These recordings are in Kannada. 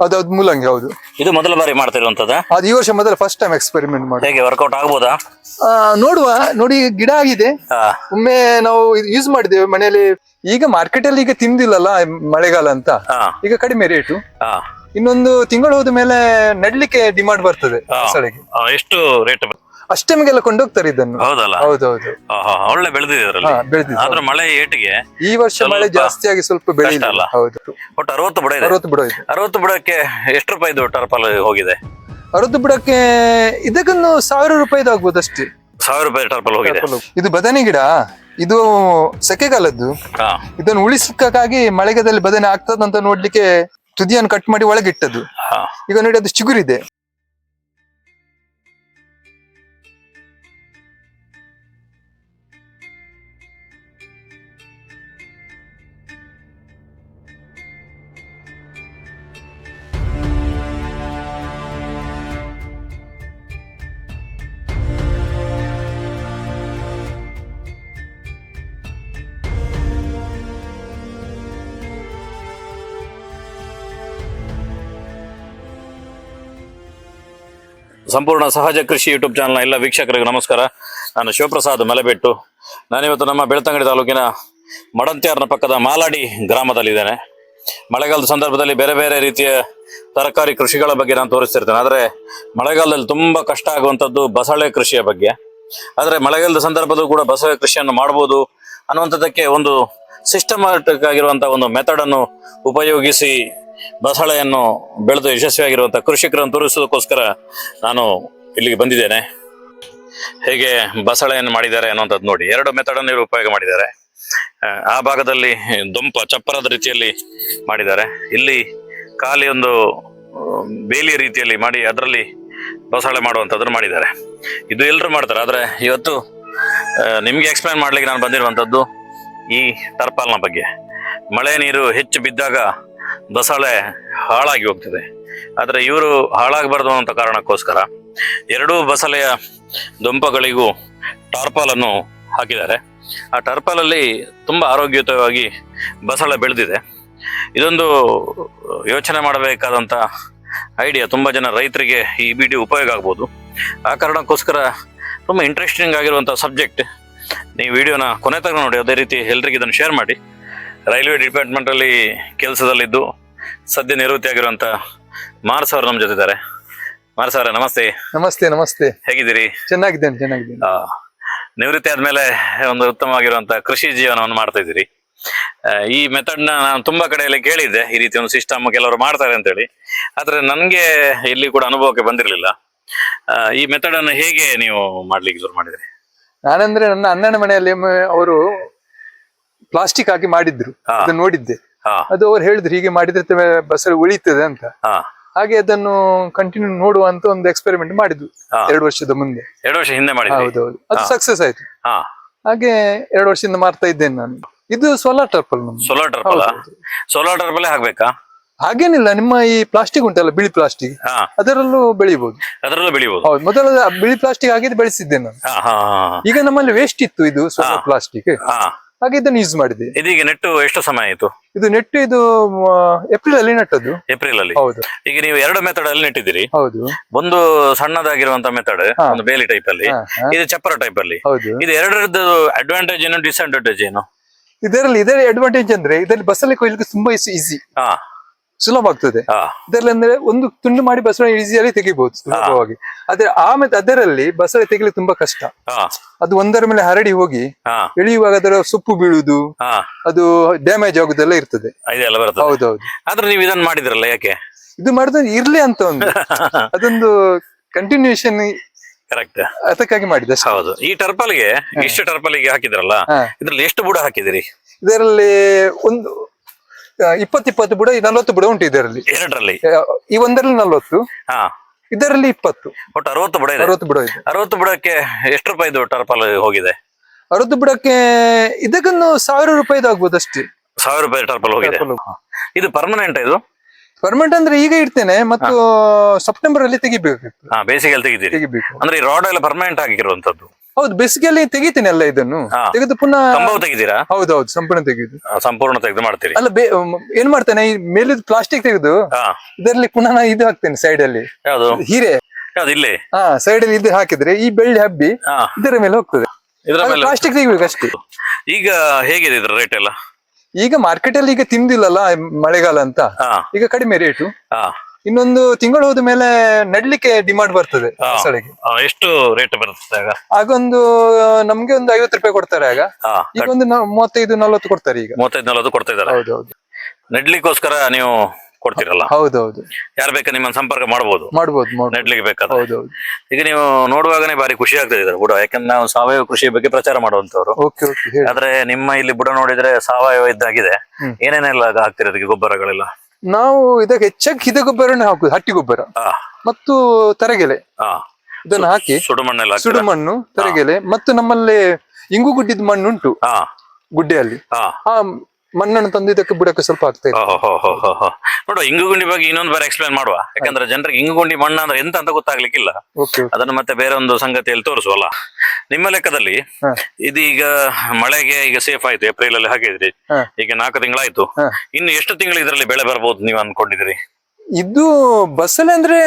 ಅದೌದು ಮೂಲಂಗಿ ಹೌದು. ಇದು ಮೊದಲ ಬಾರಿ ಮಾಡ್ತಿರುವಂತದ ಅದು ಈ ವರ್ಷ ಮೊದಲ ಫಸ್ಟ್ ಟೈಮ್ ಎಕ್ಸ್ಪೆರಿಮೆಂಟ್ ಮಾಡಿ ಹೇಗೆ ವರ್ಕೌಟ್ ಆಗ್ಬೋದಾ? ಆ, ನೋಡುವ ನೋಡಿ ಗಿಡ ಆಗಿದೆ. ಹಾ. ಒಮ್ಮೆ ನಾವು ಯೂಸ್ ಮಾಡಿದ್ದೇವೆ. ಮನೆಯಲ್ಲಿ ಈಗ ಮಾರ್ಕೆಟ್ ಅಲ್ಲಿ ಈಗ ತಿಂದಿಲ್ಲಲ್ಲ ಮಳೆಗಾಲ ಅಂತ. ಹಾ. ಈಗ ಕಡಿಮೆ ರೇಟು ಹಾ. ಇನ್ನೊಂದು ತಿಂಗಳು ಹೋದ ಮೇಲೆ ನೆಡ್ಲಿಕ್ಕೆ ಡಿಮಾಂಡ್ ಬರ್ತದೆ ಹಾ. ಮೊಸಳೆಗೆ ಆ, ಎಷ್ಟು ರೇಟ್ ಅಷ್ಟಮಿಗೆಲ್ಲ ಕೊಂಡೋಗ್ತಾರೆ ಇದನ್ನು. ಹೌದಲ್ಲ? ಹೌದೌದು. ಒಳ್ಳೆ ಬೆಳೆದಿದೆ ಅದರಲ್ಲಿ ಬೆಳೆದಿದೆ ಆದ್ರೆ ಮಳೆ ಏಟಿಗೆ ಈ ವರ್ಷ ಮಳೆ ಜಾಸ್ತಿಯಾಗಿ ಸ್ವಲ್ಪ ಬೆಳೆಯಿಲ್ಲ? ಹೌದು. ಒಟ್ಟು ಅರವತ್ತು ಬುಡ ಇದೆ. ಅರವತ್ತು ಬುಡ ಇದೆ. ಅರವತ್ತು ಬುಡಕ್ಕೆ ಎಷ್ಟು ರೂಪಾಯಿದು ಟರ್ಪಲ್ ಹೋಗಿದೆ? ಅರವತ್ತು ಬುಡಕ್ಕೆ ಇದಕ್ಕನ್ನು ಸಾವಿರ ರೂಪಾಯಿದು ಆಗ್ಬೋದು ಅಷ್ಟೇ. ಸಾವಿರ ರೂಪಾಯಿ ಟರ್ಪಲ್ ಹೋಗಿದೆ. ಇದು ಬದನೆ ಗಿಡ. ಇದು ಸೆಕೆಗಾಲದ್ದು. ಹಾ. ಇದನ್ನು ಉಳಿಸಕ್ಕಾಗಿ ಮಳೆಗಾಲದಲ್ಲಿ ಬದನೆ ಆಗ್ತದಂತ ನೋಡ್ಲಿಕ್ಕೆ ತುದಿಯನ್ನು ಕಟ್ ಮಾಡಿ ಒಳಗಿಟ್ಟದ್ದು. ಹಾ. ಈಗ ನೋಡಿ ಅದು ಚಿಗುರಿದೆ. ಸಂಪೂರ್ಣ ಸಹಜ ಕೃಷಿ ಯೂಟ್ಯೂಬ್ ಚಾನಲ್ನ ಎಲ್ಲ ವೀಕ್ಷಕರಿಗೆ ನಮಸ್ಕಾರ. ನಾನು ಶಿವಪ್ರಸಾದ್ ಮಲೆಬೆಟ್ಟು. ನಾನಿವತ್ತು ನಮ್ಮ ಬೆಳ್ತಂಗಡಿ ತಾಲೂಕಿನ ಮಡಂತ್ಯಾರ್ನ ಪಕ್ಕದ ಮಾಲಾಡಿ ಗ್ರಾಮದಲ್ಲಿದ್ದೇನೆ. ಮಳೆಗಾಲದ ಸಂದರ್ಭದಲ್ಲಿ ಬೇರೆ ಬೇರೆ ರೀತಿಯ ತರಕಾರಿ ಕೃಷಿಗಳ ಬಗ್ಗೆ ನಾನು ತೋರಿಸ್ತಿರ್ತೇನೆ. ಆದರೆ ಮಳೆಗಾಲದಲ್ಲಿ ತುಂಬ ಕಷ್ಟ ಆಗುವಂಥದ್ದು ಬಸಳೆ ಕೃಷಿಯ ಬಗ್ಗೆ. ಆದರೆ ಮಳೆಗಾಲದ ಸಂದರ್ಭದಲ್ಲೂ ಕೂಡ ಬಸಳೆ ಕೃಷಿಯನ್ನು ಮಾಡ್ಬೋದು ಅನ್ನುವಂಥದ್ದಕ್ಕೆ ಒಂದು ಸಿಸ್ಟಮ್ಯಾಟಿಕ್ ಆಗಿರುವಂಥ ಒಂದು ಮೆಥಡನ್ನು ಉಪಯೋಗಿಸಿ ಬಸಳೆಯನ್ನು ಬೆಳೆದು ಯಶಸ್ವಿಯಾಗಿರುವಂಥ ಕೃಷಿಕರನ್ನು ತೋರಿಸೋದಕ್ಕೋಸ್ಕರ ನಾನು ಇಲ್ಲಿಗೆ ಬಂದಿದ್ದೇನೆ. ಹೇಗೆ ಬಸಳೆಯನ್ನು ಮಾಡಿದ್ದಾರೆ ಅನ್ನುವಂಥದ್ದು ನೋಡಿ. ಎರಡು ಮೆಥಡನ್ನು ಇವರು ಉಪಯೋಗ ಮಾಡಿದ್ದಾರೆ. ಆ, ಭಾಗದಲ್ಲಿ ದೊಂಪ ಚಪ್ಪರದ ರೀತಿಯಲ್ಲಿ ಮಾಡಿದ್ದಾರೆ. ಇಲ್ಲಿ ಖಾಲಿ ಒಂದು ಬೇಲಿ ರೀತಿಯಲ್ಲಿ ಮಾಡಿ ಅದರಲ್ಲಿ ಬಸಳೆ ಮಾಡುವಂಥದ್ದನ್ನು ಮಾಡಿದ್ದಾರೆ. ಇದು ಎಲ್ಲರೂ ಮಾಡ್ತಾರೆ ಆದರೆ ಇವತ್ತು ನಿಮ್ಗೆ ಎಕ್ಸ್ಪ್ಲೈನ್ ಮಾಡ್ಲಿಕ್ಕೆ ನಾನು ಬಂದಿರುವಂಥದ್ದು ಈ ಟರ್ಪಾಲ್ನ ಬಗ್ಗೆ. ಮಳೆ ನೀರು ಹೆಚ್ಚು ಬಿದ್ದಾಗ ಬಸಳೆ ಹಾಳಾಗಿ ಹೋಗ್ತದೆ. ಆದರೆ ಇವರು ಹಾಳಾಗಬಾರ್ದು ಅಂತ ಕಾರಣಕ್ಕೋಸ್ಕರ ಎರಡೂ ಬಸಳೆಯ ದೊಂಪಗಳಿಗೂ ಟಾರ್ಪಾಲನ್ನು ಹಾಕಿದ್ದಾರೆ. ಆ ಟರ್ಪಾಲಲ್ಲಿ ತುಂಬ ಆರೋಗ್ಯಯುತವಾಗಿ ಬಸಳೆ ಬೆಳೆದಿದೆ. ಇದೊಂದು ಯೋಚನೆ ಮಾಡಬೇಕಾದಂಥ ಐಡಿಯಾ ತುಂಬ ಜನ ರೈತರಿಗೆ ಈ ವಿಡಿಯೋ ಉಪಯೋಗ ಆಗ್ಬೋದು. ಆ ಕಾರಣಕ್ಕೋಸ್ಕರ ತುಂಬ ಇಂಟ್ರೆಸ್ಟಿಂಗ್ ಆಗಿರುವಂಥ ಸಬ್ಜೆಕ್ಟ್ ನೀವು ವಿಡಿಯೋನ ಕೊನೆ ತನಕ ನೋಡಿ, ಅದೇ ರೀತಿ ಎಲ್ರಿಗೂ ಇದನ್ನು ಶೇರ್ ಮಾಡಿ. ರೈಲ್ವೆ ಡಿಪಾರ್ಟ್ಮೆಂಟ್ ಅಲ್ಲಿ ಕೆಲಸದಲ್ಲಿದ್ದು ಸದ್ಯ ನಿವೃತ್ತಿಯಾಗಿರುವಂಥ ಮಾರ್ಸ್ ಅವರು ನಮ್ಮ ಜೊತೆ ಇದ್ದಾರೆ ಮಾರ್ಸ್ ಅವರೇ ನಮಸ್ತೆ. ನಮಸ್ತೆ ನಮಸ್ತೆ. ಹೇಗಿದ್ದೀರಿ? ಚೆನ್ನಾಗಿದ್ದೇನೆ ಚೆನ್ನಾಗಿದ್ದೇನೆ. ಆ, ನಿವೃತ್ತಿ ಆದ್ಮೇಲೆ ಒಂದು ಉತ್ತಮವಾಗಿರುವಂತ ಕೃಷಿ ಜೀವನವನ್ನು ಮಾಡ್ತಾ ಇದ್ದೀರಿ. ಆ, ಈ ಮೆಥಡ್ನ ನಾನು ತುಂಬಾ ಕಡೆಯಲ್ಲಿ ಕೇಳಿದ್ದೆ. ಈ ರೀತಿ ಒಂದು ಸಿಸ್ಟಮ್ ಕೆಲವರು ಮಾಡ್ತಾರೆ ಅಂತ ಹೇಳಿ ಆದ್ರೆ ನನ್ಗೆ ಇಲ್ಲಿ ಕೂಡ ಅನುಭವಕ್ಕೆ ಬಂದಿರಲಿಲ್ಲ. ಈ ಮೆಥಡ್ ಅನ್ನು ಹೇಗೆ ನೀವು ಮಾಡ್ಲಿಕ್ಕೆ ಶುರು ಮಾಡಿದ್ರಿ? ನಾನಂದ್ರೆ ನನ್ನ ಅಣ್ಣನ ಮನೆಯಲ್ಲಿ ಅವರು ಪ್ಲಾಸ್ಟಿಕ್ ಹಾಕಿ ಮಾಡಿದ್ರು. ಅದನ್ನ ನೋಡಿದ್ದೆ. ಅದು ಅವ್ರು ಹೇಳಿದ್ರು ಹೀಗೆ ಮಾಡಿದ್ರೆ ಬಸಳೆ ಉಳಿತದೆ ಅಂತ. ಹಾಗೆ ಅದನ್ನು ಕಂಟಿನ್ಯೂ ನೋಡುವ ಅಂತ ಒಂದು ಎಕ್ಸ್ಪೆರಿಮೆಂಟ್ ಮಾಡಿದ್ವಿ. ಎರಡು ವರ್ಷದ ಮುಂದೆ. ಎರಡು ವರ್ಷ ಹಿಂದೆ ಹೌದೌದು. ಅದು. ಸಕ್ಸಸ್ ಆಯ್ತು. ಹಾಗೆ ಎರಡು ವರ್ಷದಿಂದ ಮಾಡ್ತಾ ಇದ್ದೇನೆ ನಾನು. ಇದು ಸೋಲಾರ್ ಟರ್ಪಲ್ ಸೋಲಾರ್ ಟರ್ಪಲ್. ಸೋಲಾರ್ ಟರ್ಪಲ್ ಹಾಕ್ಬೇಕಾ? ಹಾಗೇನಿಲ್ಲ ನಿಮ್ಮ ಈ ಪ್ಲಾಸ್ಟಿಕ್ ಉಂಟಲ್ಲ ಬಿಳಿ ಪ್ಲಾಸ್ಟಿಕ್ ಅದರಲ್ಲೂ ಬೆಳಿಬಹುದು ಅದರಲ್ಲೂ ಬೆಳಿಬಹುದು ಹೌದು ಮೊದಲ ಬಿಳಿ ಪ್ಲಾಸ್ಟಿಕ್ ಆಗಿದ್ದು ಬೆಳೆಸಿದ್ದೆ ನಾನು. ಈಗ ನಮ್ಮಲ್ಲಿ ವೇಸ್ಟ್ ಇತ್ತು ಇದು ಸೋಲಾರ್ ಪ್ಲಾಸ್ಟಿಕ್ ಹಾ. ಹಾಗೆ ಇದನ್ನು ಯೂಸ್ ಮಾಡಿದೆ ಇದೀಗ ನೆಟ್ಟು ಎಷ್ಟು ಸಮಯ ಆಯ್ತು? ಇದು ನೆಟ್ಟು ಇದು ಏಪ್ರಿಲ್ ಅಲ್ಲಿ ನೆಟ್ಟದ್ದು. ಏಪ್ರಿಲ್ ಅಲ್ಲಿ. ಹೌದು. ಈಗ ನೀವು ಎರಡು ಮೆಥಡ್ ಅಲ್ಲಿ ನೆಟ್ಟಿದ್ದೀರಿ. ಹೌದು. ಒಂದು ಸಣ್ಣದಾಗಿರುವಂತಹ ಮೆಥಡ್ ಒಂದು ಬೇಲಿ ಟೈಪ್ ಅಲ್ಲಿ. ಇದು ಚಪ್ಪರ ಟೈಪ್ ಅಲ್ಲಿ. ಹೌದು. ಇದು ಎರಡರದ್ದು ಅಡ್ವಾಂಟೇಜ್ ಏನು ಡಿಸ್ಅಡ್ವಾಂಟೇಜ್ ಏನು? ಇದರಲ್ಲಿ ಇದರ ಅಡ್ವಾಂಟೇಜ್ ಅಂದ್ರೆ ಇದರಲ್ಲಿ ಬಸಳೆ ಕೊಯ್ಲಿಕ್ಕೆ ತುಂಬಾ ಈಸಿ ಸುಲಭ ಆಗ್ತದೆ. ಅದರಲ್ಲಿ ಇದರಲ್ಲಿ ಅಂದ್ರೆ ಒಂದು ತುಂಡು ಮಾಡಿ ಬಸಳೆ ಈಸಿಯಾಗಿ ತೆಗಿಬಹುದು ಸುಲಭವಾಗಿ. ಆದ್ರೆ ಆಮೇಲೆ ಅದರಲ್ಲಿ ಬಸಳೆ ತೆಗಿಲಿಕ್ಕೆ ತುಂಬಾ ಕಷ್ಟ. ಅದು ಒಂದರ ಮೇಲೆ ಹರಡಿ ಹೋಗಿ ಇಳಿಯುವಾಗ ಎಳೆಯುವಾಗ ಅದರ ಸೊಪ್ಪು ಬೀಳುದು ಅದು ಡ್ಯಾಮೇಜ್ ಆಗುದೆಲ್ಲ ಇರ್ತದೆ. ಹೌದೌದು. ಆದ್ರೆ ನೀವು ಇದನ್ನ ಮಾಡಿದ್ರಲ್ಲ ಯಾಕೆ? ಇದು ಮಾಡಿದ್ರೆ ಇರ್ಲಿ ಅಂತ ಒಂದು. ಅದೊಂದು ಕಂಟಿನ್ಯೂಷನ್ ಕರೆಕ್ಟ್ ಅದಕ್ಕಾಗಿ ಮಾಡಿದೆ. ಹೌದು. ಈ ಟರ್ಪಲ್ಗೆ ಇಷ್ಟು ಟರ್ಪಲ್ಗೆ ಹಾಕಿದ್ರಲ್ಲ ಇದ್ರಲ್ಲಿ ಎಷ್ಟು ಬುಡ ಹಾಕಿದಿರಿ ಇದರಲ್ಲಿ ಒಂದು ಆ, ಇಪ್ಪತ್ತು ಇಪ್ಪತ್ತು ಬುಡ ನಲ್ವತ್ತು ಬುಡ ಉಂಟು ಇದರಲ್ಲಿ. ಎರಡರಲ್ಲಿ? ಈ ಒಂದರಲ್ಲಿ ನಲ್ವತ್ತು ಹಾ. ಇದರಲ್ಲಿ ಇಪ್ಪತ್ತು. ಒಟ್ಟು ಅರವತ್ತು ಬುಡ ಇದೆ? ಅರವತ್ತು ಬುಡ ಇದೆ. ಅರವತ್ತು ಬುಡಕ್ಕೆ ಎಷ್ಟು ರೂಪಾಯಿದು ಟರ್ಪಲ್ ಹೋಗಿದೆ? ಅರವತ್ತು ಬುಡಕ್ಕೆ ಇದಕ್ಕೊಂದು ಸಾವಿರ ರೂಪಾಯಿದು ಆಗ್ಬೋದು ಅಷ್ಟೇ ಸಾವಿರ ರೂಪಾಯಿ ಟರ್ಪಲ್ ಹೋಗಿದೆ. ಇದು ಪರ್ಮನೆಂಟ್ ಇದು? ಪರ್ಮನೆಂಟ್ ಅಂದ್ರೆ ಈಗ ಇಡ್ತೇನೆ ಮತ್ತು ಸೆಪ್ಟೆಂಬರ್ ಅಲ್ಲಿ ತೆಗಿಬೇಕು ಬೇಸಿಗೆಯಲ್ಲಿ ತೆಗಿತೀರಿ. ತೆಗಿಬೇಕು. ಅಂದ್ರೆ ಈ ರಾಡ್ ಎಲ್ಲ ಪರ್ಮನೆಂಟ್ ಆಗಿರುವಂತದ್ದು ಹೌದು ಬೇಸಿಗೆಯಲ್ಲಿ ತೆಗಿತೀನಿ ಎಲ್ಲ ಇದನ್ನು. ಹಾ. ತೆಗೆದು ಪುನಃ ಕಂಬವು ತೆಗಿತೀರಾ? ಹೌದೌದು ಸಂಪೂರ್ಣ ತೆಗೆದು ಆ, ಸಂಪೂರ್ಣ ತೆಗೆದು ಮಾಡ್ತೀರಿ. ಅಲ್ಲ ಬೇ- ಮ್, ಏನ್ ಮಾಡ್ತೇನೆ ಈ ಮೇಲಿದ್ ಪ್ಲಾಸ್ಟಿಕ್ ತೆಗೆದು ಹಾ. ಇದರಲ್ಲಿ ಪುನಃ ನಾನು ಇದು ಹಾಕ್ತೇನೆ ಸೈಡ್ ಅಲ್ಲಿ. ಯಾವುದು? ಹೀರೆ. ಯಾವ್ದು ಇಲ್ಲಿ? ಹಾ ಸೈಡ್ ಅಲ್ಲಿ ಇದು ಹಾಕಿದ್ರೆ ಈ ಬೆಳ್ಳಿ ಹಬ್ಬಿ ಹಾ. ಇದರ ಮೇಲೆ ಹೋಗ್ತದೆ. ಇದ್ರ ಮೇಲೆ ಪ್ಲಾಸ್ಟಿಕ್ ತೆಗಿಬೇಕು ಅಷ್ಟೇ ಈಗ ಹೇಗಿದೆ ಇದ್ರ ರೇಟ್ ಎಲ್ಲ? ಈಗ ಮಾರ್ಕೆಟ್ ಅಲ್ಲಿ ಈಗ ತಿಂದಿಲ್ಲಲ್ಲ ಮಳೆಗಾಲ ಅಂತ. ಹಾ. ಈಗ ಕಡಿಮೆ ರೇಟು ಹಾ. ಇನ್ನೊಂದು ತಿಂಗಳು ಹೋದ ಮೇಲೆ ನಡ್ಲಿಕ್ಕೆ ಡಿಮಾಂಡ್ ಬರ್ತದೆ ಆ, ಎಷ್ಟು ರೇಟ್ ಬರುತ್ತೆ ಆಗ? ಆಗೊಂದು ನಮ್ಗೆ ಒಂದು ಐವತ್ತು ರೂಪಾಯಿ ಕೊಡ್ತಾರೆ ಆಗ. ಹಾ ಈಗ ಒಂದು ನ- ಮೂವತ್ತೈದು ನಲ್ವತ್ತು ಕೊಡ್ತಾರೆ ಈಗ. ಮೂವತ್ತೈದು ನಲವತ್ತು ಕೊಡ್ತಾ ಇದಾರೆ ಹೌದೌದು ನೆಡ್ಲಿಕ್ಕೋಸ್ಕರ ನೀವು ಕೊಡ್ತೀರಲ್ಲ? ಹೌದೌದು ಯಾರು ಬೇಕಾ ನಿಮ್ಮನ್ನ ಸಂಪರ್ಕ ಮಾಡಬಹುದು ಮಾಡ್ಬೋದು ಮಾಡ್ಬೋದು. ನೆಡ್ಲಿಕ್ಕೆ ಹೌದು ಹೌದು. ಈಗ ನೀವು ನೋಡುವಾಗನೇ ಬಾರಿ ಖುಷಿ ಆಗ್ತದೆ ಇದ್ರೆ ಬುಡ. ಯಾಕಂದ್ರೆ ನಾವು ಸಾವಯವ ಕೃಷಿ ಬಗ್ಗೆ ಪ್ರಚಾರ ಮಾಡುವಂತವ್ರು ಓಕೆ ಓಕೆ ಹೇಳಿ. ಆದ್ರೆ ನಿಮ್ಮ ಇಲ್ಲಿ ಬುಡ ನೋಡಿದ್ರೆ ಸಾವಯವ ಇದ್ದಾಗಿದೆ. ಹ್ಮ್. ಏನೇನೆಲ್ಲ ಆಗ್ತಿರೋದಕ್ಕೆ ಗೊಬ್ಬರಗಳೆಲ್ಲ? ನಾವು ಇದಕ್ಕೆ ಹೆಚ್ಚಾಗಿ ಹಿದ ಗೊಬ್ಬರನೇ ಹಾಕುದು ಹಟ್ಟಿ ಗೊಬ್ಬರ. ಮತ್ತು ತರಗೆಲೆ. ಇದನ್ನು ಹಾಕಿ ಸುಡು ಮಣ್ಣೆಲ್ಲ ಹಾಕ್ತೀರಾ? ಸುಡು ಮಣ್ಣು ತರಗೆಲೆ ಮತ್ತು ನಮ್ಮಲ್ಲಿ ಇಂಗು ಗುಡ್ಡಿದ ಮಣ್ಣುಂಟು. ಗುಡ್ಡೆಯಲ್ಲಿ. ಮಣ್ಣನ್ನು ತಂದಿದ್ದಕ್ಕೆ ಬಿಡಕ್ಕೆ ಬುಡಕ್ಕೆ ಸ್ವಲ್ಪ ಆಗ್ತಾ ಇದೆ. ನೋಡುವ ಇಂಗುಗುಂಡಿ ಬಗ್ಗೆ ಇನ್ನೊಂದು ಬಾರಿ ಎಕ್ಸ್ಪ್ಲೇನ್ ಮಾಡುವ. ಯಾಕಂದ್ರೆ ಜನರಿಗೆ ಇಂಗುಗುಂಡಿ ಮಣ್ಣು ಅಂದ್ರೆ ಎಂತ ಅಂತ ಗೊತ್ತಾಗ್ಲಿಕ್ಕಿಲ್ಲ. ಓಕೆ ಅದನ್ನು ಮತ್ತೆ ಬೇರೆ ಒಂದು ಸಂಗತಿಯಲ್ಲಿ ತೋರಿಸುವಲ್ಲ. ನಿಮ್ಮ ಲೆಕ್ಕದಲ್ಲಿ ಇದೀಗ ಮಳೆಗೆ ಈಗ ಸೇಫ್ ಆಯ್ತು ಏಪ್ರಿಲ್ ಅಲ್ಲಿ ಹಾಕಿದ್ರಿ. ಈಗ ನಾಲ್ಕು ತಿಂಗಳಾಯ್ತು. ಇನ್ನು ಎಷ್ಟು ತಿಂಗಳು ಇದರಲ್ಲಿ ಬೆಳೆ ಬರಬಹುದು ನೀವು ಅನ್ಕೊಂಡಿದ್ದೀರಿ ಇದು ಬಸಳೆ ಅಂದ್ರೆ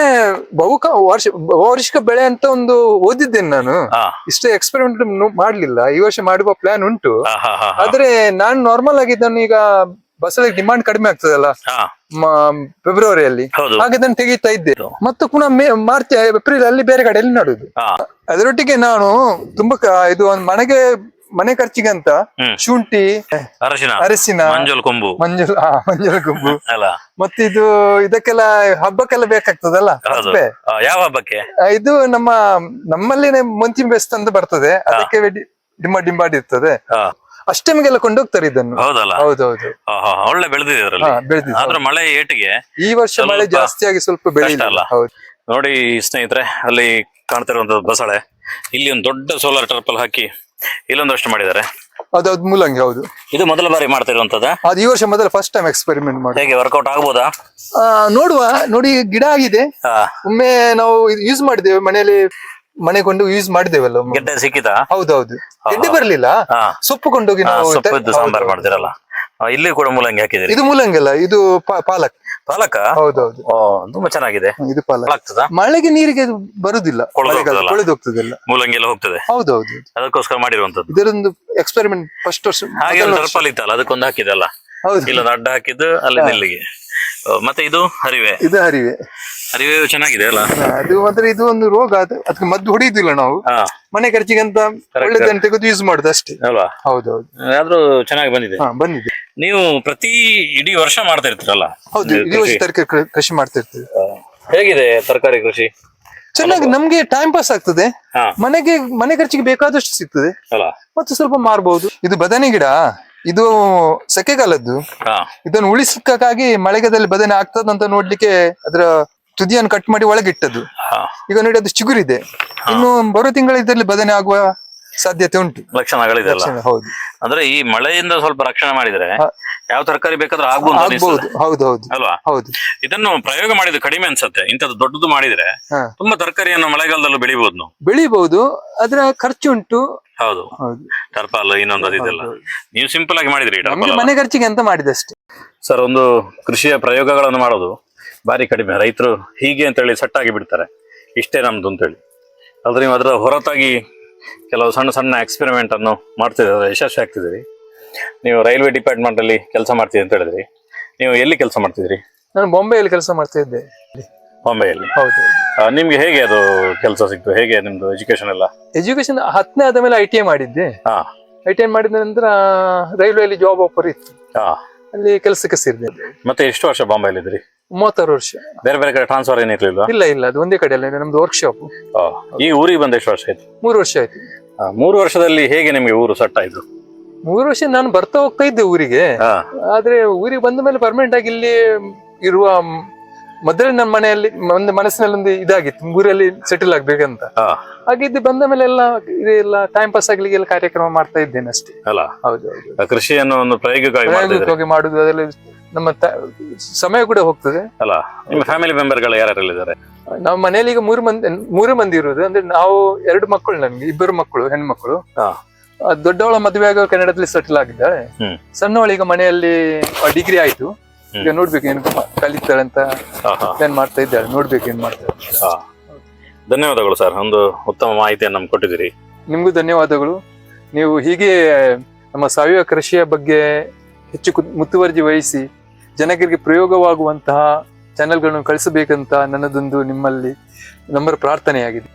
ಬಹುಕ ವರ್ಷ ವಾರ್ಷಿಕ ಬೆಳೆ ಅಂತ ಒಂದು ಓದಿದ್ದೇನೆ ನಾನು. ಇಷ್ಟೇ ಎಕ್ಸ್ಪೆರಿಮೆಂಟ್ ಮಾಡ್ಲಿಲ್ಲ. ಈ ವರ್ಷ ಮಾಡುವ ಪ್ಲಾನ್ ಉಂಟು. ಆದ್ರೆ ನಾನ್ ನಾರ್ಮಲ್ ಆಗಿ ಇದನ್ನು ಈಗ ಬಸಳೆ ಡಿಮಾಂಡ್ ಕಡಿಮೆ ಆಗ್ತದಲ್ಲ? ಫೆಬ್ರವರಿಯಲ್ಲಿ ಹಾಗೆ ನಾನು ತೆಗೀತಾ ಇದ್ದೆ. ಮತ್ತು ಪುನಃ ಮೇ ಮಾರ್ಚ್ ಏಪ್ರಿಲ್ ಅಲ್ಲಿ ಬೇರೆ ಕಡೆಯಲ್ಲಿ ಮಾಡುದು ನಡುದು ಅದರೊಟ್ಟಿಗೆ ನಾನು ತುಂಬಾ ಇದು ಒಂದು ಮನೆಗೆ ಮನೆ ಖರ್ಚಿಗೆ ಅಂತ ಶುಂಠಿ ಅರಸಿನ ಅರಸಿನ ಮಂಜುಲ್ ಕೊಂಬು. ಮಂಜಲ್ ಮಂಜಲ್ ಕೊಂಬು. ಅಲ್ಲ. ಮತ್ತೆ ಇದು ಇದಕ್ಕೆಲ್ಲ ಹಬ್ಬಕ್ಕೆಲ್ಲ ಬೇಕಾಗ್ತದಲ್ಲ? ಯಾವ ಹಬ್ಬಕ್ಕೆ? ಇದು ನಮ್ಮ ನಮ್ಮಲ್ಲಿ ಮುಂಚಿನ ಬೆಸ್ಟ್ ಅಂತ ಬರ್ತದೆ. ಅದಕ್ಕೆ ಡಿಮ್ಮ ಡಿಂಬ ಡಿಂಬಾಡಿ ಇರ್ತದೆ. ಅಷ್ಟಮಿಗೆಲ್ಲ ಕೊಂಡೋಗ್ತಾರೆ ಇದನ್ನು. ಹೌದಲ್ಲ? ಹೌದೌದು. ಒಳ್ಳೆ ಬೆಳೆದಿದೆ ಬೆಳೆದಿದೆ. ಆದ್ರೆ ಮಳೆ ಏಟಿಗೆ ಈ ವರ್ಷ ಮಳೆ ಜಾಸ್ತಿಯಾಗಿ ಜಾಸ್ತಿ ಆಗಿ ಸ್ವಲ್ಪ ಬೆಳೆಯಿಲ್ಲ ಹೌದು. ನೋಡಿ ಸ್ನೇಹಿತರೆ ಅಲ್ಲಿ ಕಾಣ್ತಿರುವಂತದ್ದು ಬಸಳೆ. ಇಲ್ಲಿ ಒಂದು ದೊಡ್ಡ ಸೋಲಾರ್ ಟರ್ಪಲ್ ಹಾಕಿ ಇಲ್ಲೊಂದಷ್ಟು ಮಾಡಿದ್ದಾರೆ. ಅದೌದು ಮೂಲಂಗಿ ಹೌದು. ಇದು ಮೊದಲ ಬಾರಿ ಮಾಡ್ತಾ ಇರುವಂತದ ಅದು ಈ ವರ್ಷ ಮೊದಲ ಫಸ್ಟ್ ಟೈಮ್ ಎಕ್ಸ್ಪೆರಿಮೆಂಟ್ ಮಾಡಿ ಹೇಗೆ ವರ್ಕೌಟ್ ಆಗ್ಬೋದಾ? ಆ, ನೋಡುವ ನೋಡಿ ಗಿಡ ಆಗಿದೆ. ಹಾ, ಒಮ್ಮೆ ನಾವು ಯೂಸ್ ಮಾಡಿದ್ದೇವೆ ಮನೆಯಲ್ಲಿ ಮನೆ ಕೊಂಡು ಯೂಸ್ ಮಾಡಿದ್ದೇವಲ್ಲ ಒಮ್ಮೆ. ಗೆಡ್ಡೆ ಸಿಕ್ಕಿತಾ ಹೌದೌದು. ಗೆಡ್ಡೆ ಬರ್ಲಿಲ್ಲ. ಹಾ. ಸೊಪ್ಪು ಕೊಂಡೋಗಿ ನಾವು ಸೊಪ್ಪಿದ್ದು ಹೌದು, ಸಾಂಬಾರ್ ಮಾಡ್ತಿರಲ್ಲ. ಆ, ಇಲ್ಲಿ ಕೂಡ ಮೂಲಂಗಿ ಹಾಕಿದ್ರೆ ಇದು ಮೂಲಂಗಿ ಅಲ್ಲ ಇದು ಪಾ- ಪಾಲಕ್. ಪಾಲಕ? ಹೌದೌದು. ಓ ತುಂಬಾ ಚೆನ್ನಾಗಿದೆ. ಇದು ಪಾಲಕ್. ಆಗ್ತದ ಮಳೆಗೆ ನೀರಿಗೆ ಇದು ಬರುದಿಲ್ಲ. ಕೊಳ್ದು ಮೂಲಂಗಿ ಎಲ್ಲ ಹೋಗ್ತದೆ? ಹೌದೌದು. ಅದಕ್ಕೋಸ್ಕರ ಮಾಡಿರುವಂತದ್ದು ಇದರೊಂದು ಎಕ್ಸ್ಪೆರಿಮೆಂಟ್ ಫಸ್ಟ್ ವರ್ಷ ಹಾಗೆ ಟರ್ಪಲ್ ಇತ್ತಲ್ಲ ಅದಕ್ಕೊಂದು ಹಾಕಿದಲ್ಲ ಹೌದು. ಇಲ್ಲೊಂದು ಅಡ್ಡ ಹಾಕಿದ್ದು ಅಲ್ಲಿ ನಿಲ್ಲಿಗೆ. ಮತ್ತೆ ಇದು ಹರಿವೆ. ಇದು ಹರಿವೆ. ಹರಿವೆ ಚೆನ್ನಾಗಿದೆ ಅಲ್ಲ? ಅದು ಮಾತ್ರ ಇದು ಒಂದು ರೋಗ ಅದು ಅದಕ್ಕೆ ಮದ್ದು ಹೊಡಿಯುದಿಲ್ಲ ನಾವು. ಮನೆ ಖರ್ಚಿಗೆ ಅಂತ ಒಳ್ಳೆದನ್ನು ತೆಗೆದು ಯೂಸ್ ಮಾಡುದು ಅಷ್ಟೇ. ಅಲ್ವಾ? ಹೌದೌದು. ಆದ್ರೂ ಚೆನ್ನಾಗಿ ಬಂದಿದೆ. ಬಂದಿದೆ. ನೀವು ಪ್ರತಿ ಇಡೀ ವರ್ಷ ಮಾಡ್ತಾ ಇರ್ತೀರಲ್ಲ? ಹೌದು ಇಡೀ ವರ್ಷ ಕೃಷಿ. ತರಕಾರಿ ಕೃ- ಕೃಷಿ ಮಾಡ್ತಾ ಇರ್ತೀವಿ. ಹೇಗಿದೆ ತರಕಾರಿ ಕೃಷಿ? ಚೆನ್ನಾಗಿ ನಮ್ಗೆ ಟೈಮ್ ಪಾಸ್ ಆಗ್ತದೆ. ಹಾ. ಮನೆಗೆ ಮನೆ ಖರ್ಚಿಗೆ ಬೇಕಾದಷ್ಟು ಸಿಗ್ತದೆ. ಅಲ್ಲ. ಮತ್ತೆ ಸ್ವಲ್ಪ ಮಾರ್ಬಹುದು ಇದು ಬದನೆ ಗಿಡ ಇದು ಸೆಕೆಗಾಲದ್ದು. ಹಾ. ಇದನ್ನು ಉಳಿಸಕ್ಕಾಗಿ ಮಳೆಗಾಲದಲ್ಲಿ ಬದನೆ ಆಗ್ತದಂತ ನೋಡ್ಲಿಕ್ಕೆ ಅದರ ತುದಿಯನ್ನು ಕಟ್ ಮಾಡಿ ಒಳಗಿಟ್ಟದ್ದು. ಹಾ. ಈಗ ನೋಡಿ ಅದು ಚಿಗುರಿದೆ. ಇನ್ನು ಬರೋ ತಿಂಗಳ ಇದರಲ್ಲಿ ಬದನೆ ಆಗುವ ಸಾಧ್ಯತೆ ಉಂಟು. ಲಕ್ಷಣಗಳಿದೆಲ್ಲ. ಹೌದು. ಅಂದ್ರೆ ಈ ಮಳೆಯಿಂದ ಸ್ವಲ್ಪ ರಕ್ಷಣೆ ಮಾಡಿದ್ರೆ. ಯಾವ ತರಕಾರಿ ಬೇಕಾದ್ರೂ ಆಗ್ಬೋದು ಅಂತ ಆಗ್ಬಹುದು ಅನಿಸ್ತದೆ. ಹೌದು ಹೌದು. ಅಲ್ವಾ? ಹೌದು. ಇದನ್ನು ಪ್ರಯೋಗ ಮಾಡಿದ್ರೆ ಕಡಿಮೆ ಅನ್ಸತ್ತೆ. ಇಂಥದ್ದು ದೊಡ್ಡದು ಮಾಡಿದ್ರೆ ಹಾ. ತುಂಬಾ ತರಕಾರಿಯನ್ನು ಮಳೆಗಾಲದಲ್ಲೂ ಬೆಳಿಬಹುದು ನಾವು. ಬೆಳಿಬಹುದು ಅದ್ರ ಖರ್ಚು ಉಂಟು. ಹೌದು. ಹೌದು. ಟರ್ಪಾಲ್ ಇನ್ನೊಂದು ಅದು ಇದೆಲ್ಲ. ನೀವು ಸಿಂಪಲ್ ಆಗಿ ಮಾಡಿದ್ರಿ ನಮ್ಗೆ ಟರ್ಪಾಲ್ ಮನೆ ಖರ್ಚಿಗೆ ಅಂತ ಮಾಡಿದಷ್ಟೇ ಸರ್ ಒಂದು ಕೃಷಿಯ ಪ್ರಯೋಗಗಳನ್ನು ಮಾಡೋದು ಭಾರಿ ಕಡಿಮೆ. ರೈತರು ಹೀಗೆ ಅಂತೇಳಿ ಸೆಟ್ ಆಗಿ ಬಿಡ್ತಾರೆ. ಇಷ್ಟೇ ನಮ್ದು ಅಂತೇಳಿ. ಆದ್ರೆ ನೀವು ಅದರ ಹೊರತಾಗಿ ಕೆಲವು ಸಣ್ಣ ಸಣ್ಣ ಎಕ್ಸ್ಪೆರಿಮೆಂಟ್ ಅನ್ನು ಮಾಡ್ತಿದ್ದಾರೆ ಯಶಸ್ವಿ ಆಗ್ತಿದ್ದೀರಿ. ನೀವು ರೈಲ್ವೆ ಡಿಪಾರ್ಟ್ಮೆಂಟ್ ಅಲ್ಲಿ ಕೆಲಸ ಮಾಡ್ತೀರಿ ಅಂತ ಹೇಳಿದ್ರಿ. ನೀವು ಎಲ್ಲಿ ಕೆಲಸ ಮಾಡ್ತಿದ್ರಿ ನಾನು ಬಾಂಬೆಯಲ್ಲಿ ಕೆಲಸ ಮಾಡ್ತಾ ಇದ್ದೆ. ಬಾಂಬೆಯಲ್ಲಿ ಹೌದು. ನಿಮ್ಗೆ ಹೇಗೆ ಅದು ಕೆಲಸ ಸಿಕ್ತು ಹೇಗೆ ನಿಮ್ದು ಎಜುಕೇಶನ್ ಎಲ್ಲ? ಎಜುಕೇಶನ್ ಹತ್ತನೇ ಆದ ಮೇಲೆ ಐ ಟಿ ಐ ಮಾಡಿದ್ದೆ. ಹಾ. ಐ ಟಿ ಐ ಮಾಡಿದ ನಂತರ ರೈಲ್ವೆಯಲ್ಲಿ ಜಾಬ್ ಆಫರ್ ಇತ್ತು. ಹಾ. ಅಲ್ಲಿ ಕೆಲಸಕ್ಕೆ ಸೇರಿದೆ. ಮತ್ತೆ ಎಷ್ಟು ವರ್ಷ ಬಾಂಬೆಯಲ್ಲಿ ಇದ್ರಿ ಮೂವತ್ತಾರು ವರ್ಷ. ಬೇರೆ ಬೇರೆ ಕಡೆ ಟ್ರಾನ್ಸ್ಫರ್ ಏನಿರ್ಲಿಲ್ವಾ ಇಲ್ಲ ಇಲ್ಲ ಅದು ಒಂದೇ ಕಡೆ ಅಲ್ಲ ನಮ್ದು ವರ್ಕ್ ಶಾಪ್ ಈ ಊರಿಗೆ ಬಂದ ಎಷ್ಟು ವರ್ಷ ಆಯ್ತು? ಮೂರು ವರ್ಷ ಆಯ್ತು. ಮೂರು ವರ್ಷದಲ್ಲಿ ಹೇಗೆ ನಿಮ್ಗೆ ಊರು ಸೆಟ್ ಆಯ್ತು? ಮೂರು ವರ್ಷ ನಾನು ಬರ್ತಾ ಹೋಗ್ತಾ ಇದ್ದೆ ಊರಿಗೆ. ಆದ್ರೆ ಊರಿಗೆ ಬಂದ ಮೇಲೆ ಪರ್ಮನೆಂಟ್ ಆಗಿ ಇಲ್ಲಿ ಇರುವ ಮೊದಲೇ ನನ್ನ ಮನೆಯಲ್ಲಿ ಒಂದು ಮನಸ್ಸಿನಲ್ಲಿ ಒಂದು ಇದಾಗಿತ್ತು. ಊರಲ್ಲಿ ಸೆಟಲ್ ಆಗ್ಬೇಕಂತ. ಹಾಗಿದ್ದು ಹಾಗೆ ಇದು ಬಂದ ಮೇಲೆ ಎಲ್ಲ ಇದೆಲ್ಲ ಟೈಮ್ ಪಾಸ್ ಆಗ್ಲಿಕ್ಕೆ ಎಲ್ಲ ಕಾರ್ಯಕ್ರಮ ಮಾಡ್ತಾ ಇದ್ದೇನೆ ಅಷ್ಟೇ. ಅಲ್ಲ? ಹೌದು ಕೃಷಿಯನ್ನು ಒಂದು ಪ್ರಾಯೋಗಿಕವಾಗಿ ಮಾಡುದು ಅದರಲ್ಲಿ ನಮ್ಮ ಸಮಯ ಕೂಡ ಹೋಗ್ತದೆ. ಅಲ್ಲ ನಿಮ್ಮ ಫ್ಯಾಮಿಲಿ ಮೆಂಬರ್ಗಳು ಯಾರಿದ್ದಾರೆ ನಮ್ಮ ಮನೆಯಲ್ಲಿ ಈಗ ಮೂರು ಮಂದಿ ಮೂರು ಮಂದಿ ಇರುವುದು ಅಂದ್ರೆ ನಾವು ಎರಡು ಮಕ್ಕಳು ನಮ್ಗೆ ಇಬ್ಬರು ಮಕ್ಕಳು ಹೆಣ್ಮಕ್ಳು. ದೊಡ್ಡವಳ ಮದುವೆ ಆಗ ಕನ್ನಡದಲ್ಲಿ ಸೆಟಲ್ ಆಗಿದ್ದಾಳೆ. ಸಣ್ಣವಳಿಗ ಸಣ್ಣವಳು ಈಗ ಮನೆಯಲ್ಲಿ ಡಿಗ್ರಿ ಆಯ್ತು. ಈಗ ನೋಡ್ಬೇಕು ಏನು ಕಲಿತಾಳೆ ಅಂತ ಹಾ ಮಾಡ್ತಾ ಇದ್ದಾಳೆ ನೋಡ್ಬೇಕು ಏನ್ ಮಾಡ್ತಾಳೆ ಧನ್ಯವಾದಗಳು ಸರ್ ಒಂದು ಉತ್ತಮ ಮಾಹಿತಿಯನ್ನು ನಮ್ಗೆ ಕೊಟ್ಟಿದ್ದೀರಿ. ನಿಮ್ಗೂ ಧನ್ಯವಾದಗಳು. ನೀವು ಹೀಗೆ ನಮ್ಮ ಸಾವಯವ ಕೃಷಿಯ ಬಗ್ಗೆ ಹೆಚ್ಚು ಮುತುವರ್ಜಿ ವಹಿಸಿ ಜನರಿಗೆ ಪ್ರಯೋಗವಾಗುವಂತಹ ಚಾನೆಲ್ಗಳನ್ನು ಕಳಿಸಬೇಕಂತ ನನ್ನದೊಂದು ನಿಮ್ಮಲ್ಲಿ ನಮ್ಮ ಪ್ರಾರ್ಥನೆಯಾಗಿದೆ.